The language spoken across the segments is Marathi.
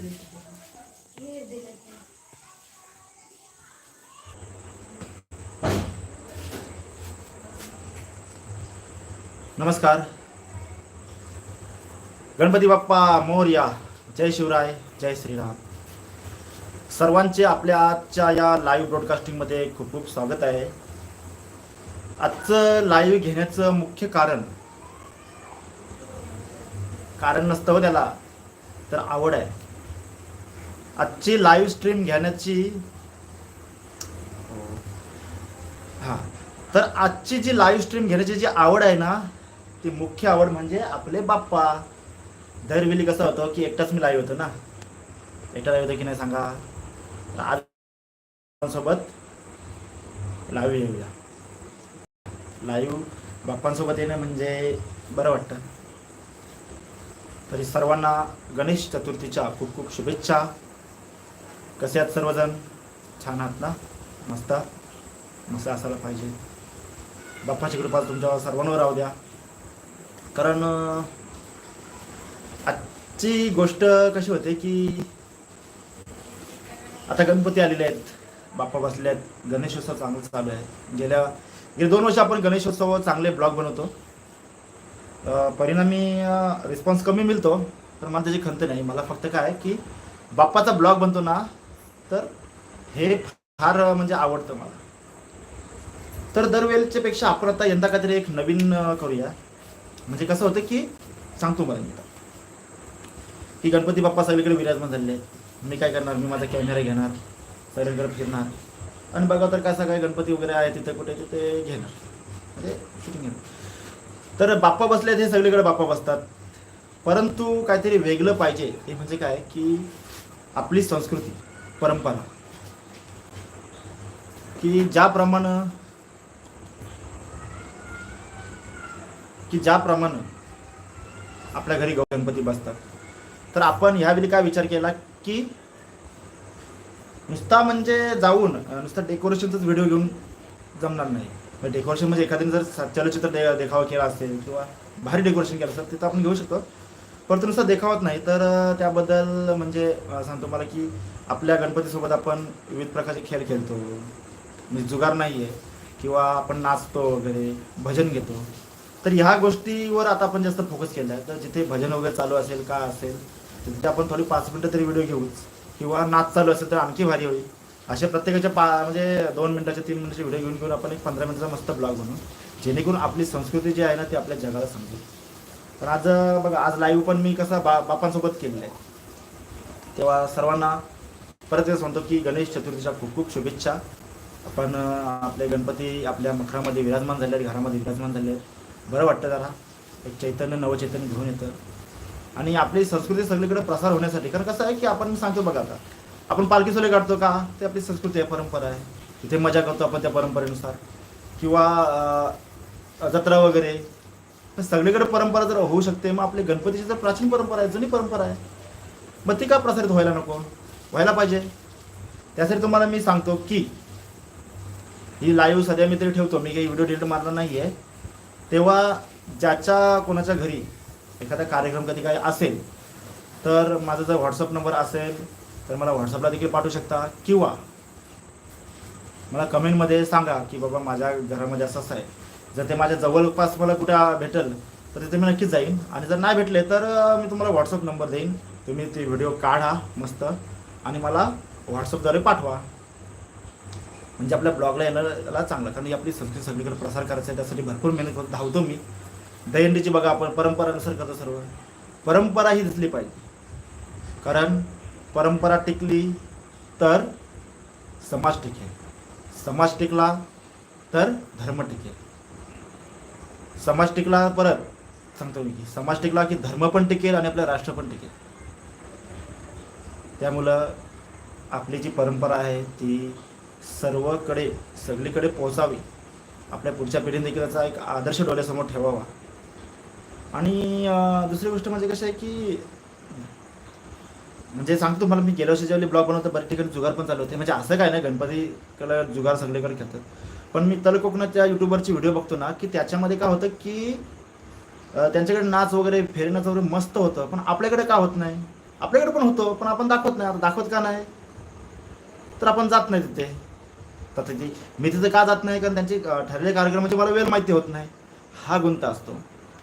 नमस्कार. गणपती बाप्पा मोर्या. जय शिवराय जय श्रीराम. सर्वांचे आपल्या आजच्या या लाईव्ह ब्रॉडकास्टिंगमध्ये खूप खूप स्वागत आहे. आजचं लाईव्ह घेण्याचं मुख्य कारण कारण नसतं हो त्याला तर आवड आहे. आजची लाईव्ह स्ट्रीम घेण्याची हा. तर आजची जी लाईव्ह स्ट्रीम घेण्याची जी आवड आहे ना ती मुख्य आवड म्हणजे आपले बाप्पा. दरवेळी कसं होतं की एकटाच मी लाईव्ह होतो ना. एकटा लाईव्ह होतं की नाही सांगा. तर आज सोबत लाईव्ह येऊया. लाईव्ह बाप्पांसोबत येणं म्हणजे बरं वाटतं. तरी सर्वांना गणेश चतुर्थीच्या खूप खूप शुभेच्छा. कसे आहात सर्वजण? छान आहात ना? मस्त. मस्त असायला पाहिजे. बाप्पाची कृपा तुमच्या सर्वांवर राहू द्या. कारण आजची गोष्ट कशी होते की आता गणपती आलेले आहेत. बाप्पा बसले आहेत. गणेशोत्सव चांगलं चालू आहे. गेल्या गेले दोन वर्ष आपण गणेशोत्सव चांगले ब्लॉग बनवतो. परिणामी रिस्पॉन्स कमी मिळतो. पण मला त्याची खंत नाही. मला फक्त काय की बाप्पाचा ब्लॉग बनतो ना तर हे फार म्हणजे आवडतं मला. तर दरवेळेच्या पेक्षा आपण आता यंदा काहीतरी एक नवीन करूया. म्हणजे कसं होतं की सांगतो मला मी. की गणपती बाप्पा सगळीकडे विराजमान झालेले आहेत. मी काय करणार? मी माझा कॅमेरा घेणार सगळीकडे फिरणार. आणि बघा तर कसं काय गणपती वगैरे आहे तिथे कुठे तिथे घेणार. म्हणजे शूटिंग घेणार तर बाप्पा बसले हे सगळीकडे बाप्पा बसतात. परंतु काहीतरी वेगळं पाहिजे. ते म्हणजे काय? की आपली संस्कृती. परंपरा. की ज्याप्रमाणे की ज्याप्रमाणे आपल्या घरी गणपती बसतात. तर आपण ह्यावेळी काय विचार केला की नुसता म्हणजे जाऊन नुसता डेकोरेशनचाच व्हिडिओ घेऊन जमणार नाही. डेकोरेशन म्हणजे एखाद्याने जर चलचित्र दे देखावा केला असेल किंवा भारी डेकोरेशन केलं असेल तर आपण घेऊ शकतो. परंतु नुसता देखावत नाही. तर त्याबद्दल म्हणजे सांगतो मला की आपल्या गणपतीसोबत आपण विविध प्रकारचे खेळ खेळतो. म्हणजे जुगार नाही आहे किंवा आपण नाचतो वगैरे भजन घेतो. तर ह्या गोष्टीवर आता आपण जास्त फोकस केला आहे तर जिथे भजन वगैरे चालू असेल का असेल तर तिथे आपण थोडी पाच मिनटं तरी व्हिडिओ घेऊच. किंवा नाच चालू असेल तर आणखी भारी होईल. अशा प्रत्येकाच्या पा म्हणजे दोन मिनटाचे तीन मिनिटाचे व्हिडिओ घेऊन घेऊन आपण एक पंधरा मिनिटाचा मस्त ब्लॉग बनवू. जेणेकरून आपली संस्कृती जी आहे ना ती आपल्या जगाला समजेल. तर आज बघा आज लाईव्ह पण मी कसा बा बापांसोबत केलेलं आहे. तेव्हा सर्वांना परत एकदा सांगतो की गणेश चतुर्थीच्या खूप खूप शुभेच्छा. आपण आपले गणपती आपल्या मखरामध्ये विराजमान झाले आहेत घरामध्ये विराजमान झाले आहेत. बरं वाटतं जरा. एक चैतन्य नवचैतन्य घेऊन येतं. आणि आपली संस्कृती सगळीकडे प्रसार होण्यासाठी कारण कसं आहे की आपण सांगतो बघा आता आपण पालखी सोले काढतो का? ते आपली संस्कृती आहे परंपरा आहे. तिथे मजा करतो आपण त्या परंपरेनुसार. किंवा जत्रा वगैरे तर सगळीकडे परंपरा जर होऊ शकते मग आपली गणपतीची तर प्राचीन परंपरा आहे जुनी परंपरा आहे. मग ती का प्रसारित व्हायला नको? व्हायला पाहिजे. त्यासाठी तुम्हाला मी सांगतो की ही लाईव्ह सध्या मी तरी ठेवतो. मी काही व्हिडिओ डिलीट मारला नाही आहे तेव्हा ज्याच्या कोणाच्या घरी एखादा कार्यक्रम कधी काही असेल तर माझा जर व्हॉट्सअप नंबर असेल तर मला व्हॉट्सअपला देखील पाठवू शकता. किंवा मला कमेंटमध्ये सांगा की बाबा माझ्या घरामध्ये असं असं आहे. जर ते माझ्या जवळपास मला कुठं भेटेल तर तिथे मी नक्कीच जाईन. आणि जर नाही भेटले तर मी तुम्हाला व्हॉट्सअप नंबर देईन. तुम्ही ते व्हिडिओ काढा मस्त. आणि मला व्हॉट्सअपद्वारे पाठवा. म्हणजे आपल्या ब्लॉगला येणाऱ्याला चांगलं कारण आपली संस्कृती सगळीकडे प्रसार करायचा आहे त्यासाठी भरपूर मेहनत करतो धावतो मी. दहीहंडीची बघा आपण परंपरानुसार करतो सर्व. परंपरा ही दिसली पाहिजे. कारण परंपरा टिकली तर समाज टिकेल. समाज टिकला तर धर्म टिकेल. समाज टिकला परत सांगतो मी की समाज टिकला की धर्म पण टिकेल आणि आपलं राष्ट्र पण टिकेल. त्यामुळं आपली जी परंपरा आहे ती सर्वकडे सगळीकडे पोहोचावी. आपल्या पुढच्या पिढीने देखील त्याचा एक आदर्श डोळ्यासमोर ठेवावा. आणि दुसरी गोष्ट म्हणजे कसं आहे की म्हणजे सांगतो मला मी गेल्या वर्षी ज्यावेळी ब्लॉग बनवतो बऱ्याच ठिकाणी जुगार पण चालू होते. म्हणजे असं काय नाही गणपतीकडे जुगार सगळीकडे खेळतात. पण मी तल कोकणाच्या युट्यूबवरची व्हिडिओ बघतो ना की त्याच्यामध्ये काय होतं की त्यांच्याकडे नाच वगैरे फेरनाच वगैरे मस्त होतं पण आपल्याकडे का होत नाही? आपल्याकडे पण होतो पण आपण दाखवत नाही. आता दाखवत का नाही? तर आपण जात नाही तिथे. तर तिथे मी तिथे का जात नाही? कारण त्यांची ठरलेल्या कार्यक्रमाची मला वेळ माहिती होत नाही. हा गुंता असतो.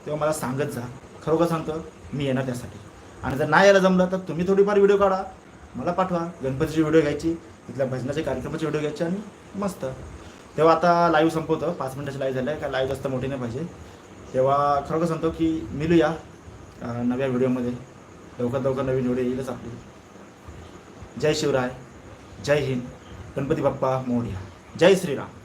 तेव्हा मला सांगत जा. खरोखर सांगतो मी येणार त्यासाठी. आणि जर नाही यायला जमलं तर तुम्ही थोडीफार व्हिडिओ काढा. मला पाठवा. गणपतीची व्हिडिओ घ्यायची. तिथल्या भजनाच्या कार्यक्रमाची व्हिडिओ घ्यायची आणि मस्त. तेव्हा आता लाईव्ह संपवतो. पाच मिनटाची लाईव्ह झालं आहे. काय लाईव्ह जास्त मोठी नाही पाहिजे. तेव्हा खरोखर सांगतो की मिळूया नव्या व्हिडिओमध्ये लवकर लवकर नवीन व्हिडिओ येईलच आपली. जय शिवराय जय हिंद. गणपती बाप्पा मोर्या. जय श्रीराम.